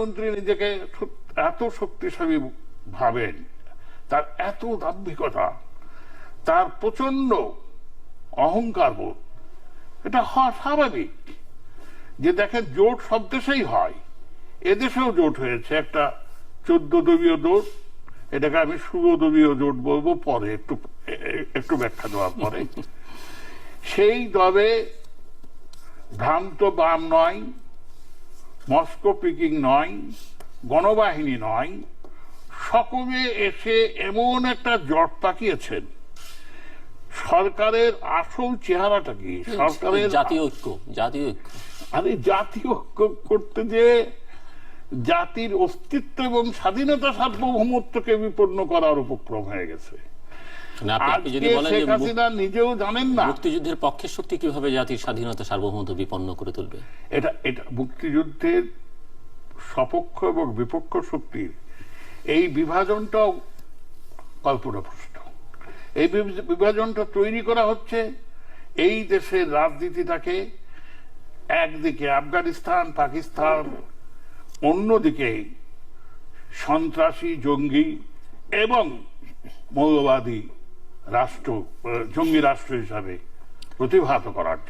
মন্ত্রী নিজেকে এত শক্তিশালী ভাবেন তার এত দাম্ভিকতা তার প্রচণ্ড অহংকার বোধ এটা হওয়া স্বাভাবিক। যে দেখেন জোট সব দেশেই হয়। এদেশেও জোট হয়েছে। একটা চোদ্দ দলীয় জোট এটাকে আমি ষোলো দলীয় জোট বলব পরে একটু একটু ব্যাখ্যা দেওয়ার পরে। সেই দলে ভ্রান্ত বাম নয় মস্কো পিকিং নয় গণবাহিনী নয় সকলে এসে এমন একটা জট পাকিয়েছেন। সরকারের আসল চেহারাটা কি? সরকারের জাতীয় ঐক্য জাতীয় ঐক্য। আরে জাতীয় ঐক্য করতে যে জাতির অস্তিত্ব এবং স্বাধীনতা সার্বভৌমত্বকে বিপন্ন করার উপক্রম হয়ে গেছে। শেখ হাসিনা নিজেও জানেন না। মুক্তিযুদ্ধের পক্ষের শক্তি কীভাবে জাতির স্বাধীনতা সার্বভৌমত্ব বিপন্ন করে তুলবে? এটা এটা মুক্তিযুদ্ধের সপক্ষ এবং বিপক্ষ শক্তির এই বিভাজনটাও কল্পনাপ্রসূত এই বিভাজনটা তৈরি করা হচ্ছে এই দেশের রাজনীতিটাকে একদিকে আফগানিস্তান পাকিস্তান অন্যদিকে সন্ত্রাসী জঙ্গি এবং মৌলবাদী রাষ্ট্র জঙ্গি রাষ্ট্র হিসাবে প্রতিভাত করার জন্য।